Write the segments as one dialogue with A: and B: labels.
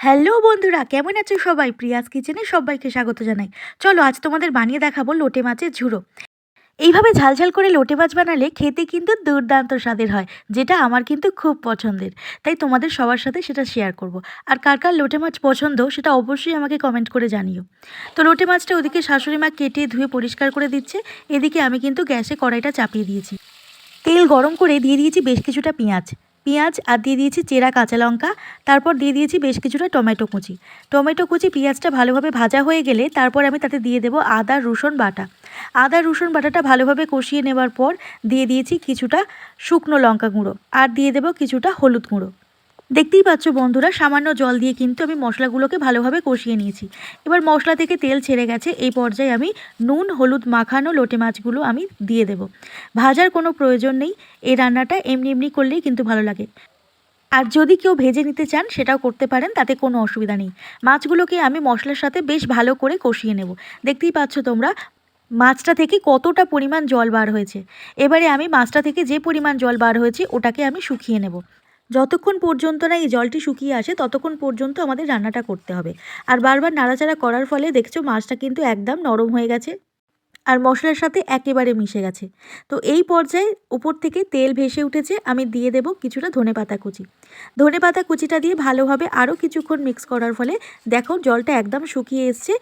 A: Hello বন্ধুরা, কেমন আছো সবাই? প্রিয়াস কিচেনে সবাইকে স্বাগত জানাই। চলো আজ তোমাদের বানিয়ে দেখাবো লোটে মাছের ঝুড়ো। এইভাবে ঝালঝাল করে লোটে মাছ বানালে খেতে কিন্তু দুর্দান্ত স্বাদের হয়, যেটা আমার কিন্তু খুব পছন্দের। তাই তোমাদের সবার সাথে সেটা শেয়ার করব। আর কার কার লোটে মাছ পছন্দ, সেটা অবশ্যই আমাকে কমেন্ট করে জানিও। তো লোটে মাছটা ওদিকে শাশুড়ি মা কেটে ধুয়ে পরিষ্কার করে দিচ্ছে। এদিকে আমি কিন্তু গ্যাসে কড়াইটা চাপিয়ে দিয়েছি। তেল গরম করে দিয়ে দিয়েছি বেশ কিছুটা পেঁয়াজ। পেঁয়াজ আর দিয়ে দিয়েছি চেরা কাঁচা লঙ্কা। তারপর দিয়ে দিয়েছি বেশ কিছুটা টমেটো কুচি। টমেটো কুচি পেঁয়াজটা ভালোভাবে ভাজা হয়ে গেলে তারপর আমি তাতে দিয়ে দেবো আদা, রসুন বাটা। আদা, রসুন বাটাটা ভালোভাবে কষিয়ে নেবার পর দিয়ে দিয়েছি কিছুটা শুকনো লঙ্কা গুঁড়ো। আর দিয়ে দেবো কিছুটা হলুদ গুঁড়ো। দেখতেই পাচ্ছ বন্ধুরা, সামান্য জল দিয়ে কিন্তু আমি মশলাগুলোকে ভালোভাবে কষিয়ে নিয়েছি। এবার মশলা থেকে তেল ছেড়ে গেছে, এই পর্যায়ে আমি নুন, হলুদ, মাখানো লোটে মাছগুলো আমি দিয়ে দেব। ভাজার কোনো প্রয়োজন নেই, এই রান্নাটা এমনি এমনি করলেই কিন্তু ভালো লাগে। আর যদি কেউ ভেজে নিতে চান, সেটাও করতে পারেন, তাতে কোনো অসুবিধা নেই। মাছগুলোকে আমি মশলার সাথে বেশ ভালো করে কষিয়ে নেব। দেখতেই পাচ্ছ তোমরা, মাছটা থেকে কতটা পরিমাণ জল বার হয়েছে। এবারে আমি মাছটা থেকে যে পরিমাণ জল বার হয়েছে, ওটাকে আমি শুকিয়ে নেব। যতক্ষণ পর্যন্ত না এই জলটি শুকিয়ে আসে, ততক্ষণ পর্যন্ত আমাদের রান্নাটা করতে হবে। আর বারবার নাড়াচাড়া করার ফলে দেখছ মাছটা কিন্তু একদম নরম হয়ে গেছে আর মশলার সাথে একেবারে মিশে গেছে। তো এই পর্যায়ে উপর থেকে তেল ভেসে উঠেছে, আমি দিয়ে দেব কিছুটা ধনে পাতা কুচি। ধনে পাতা কুচিটা দিয়ে ভালোভাবে আরও কিছুক্ষণ মিক্স করার ফলে দেখো জলটা একদম শুকিয়ে এসছে।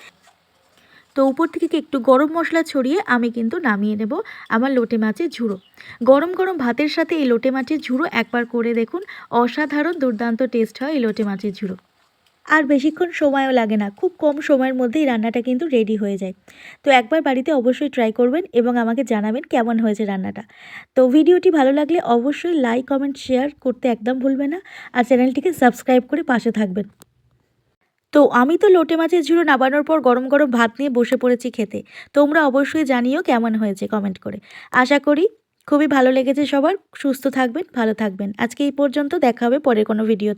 A: তো উপর থেকে একটু গরম মশলা ছড়িয়ে আমি কিন্তু নামিয়ে নেব আমার লোটে মাছের ঝুড়ো। গরম গরম ভাতের সাথে এই লোটে মাছের ঝুড়ো একবার করে দেখুন, অসাধারণ দুর্দান্ত টেস্ট হয় এই লোটে মাছের ঝুড়ো। আর বেশিক্ষণ সময়ও লাগে না, খুব কম সময়ের মধ্যেই রান্নাটা কিন্তু রেডি হয়ে যায়। তো একবার বাড়িতে অবশ্যই ট্রাই করবেন এবং আমাকে জানাবেন কেমন হয়েছে রান্নাটা। তো ভিডিওটি ভালো লাগলে অবশ্যই লাইক কমেন্ট শেয়ার করতে একদম ভুলবে না। আর চ্যানেলটিকে সাবস্ক্রাইব করে পাশে থাকবেন। তো আমি তো লোটে মাছের ঝুড়ো নাবানোর পর গরম গরম ভাত নিয়ে বসে পড়েছি খেতে। তোমরা অবশ্যই জানিও কেমন হয়েছে কমেন্ট করে। আশা করি খুবই ভালো লেগেছে সবার। সুস্থ থাকবেন, ভালো থাকবেন। আজকে এই পর্যন্ত দেখা হবে পরের কোনো ভিডিওতে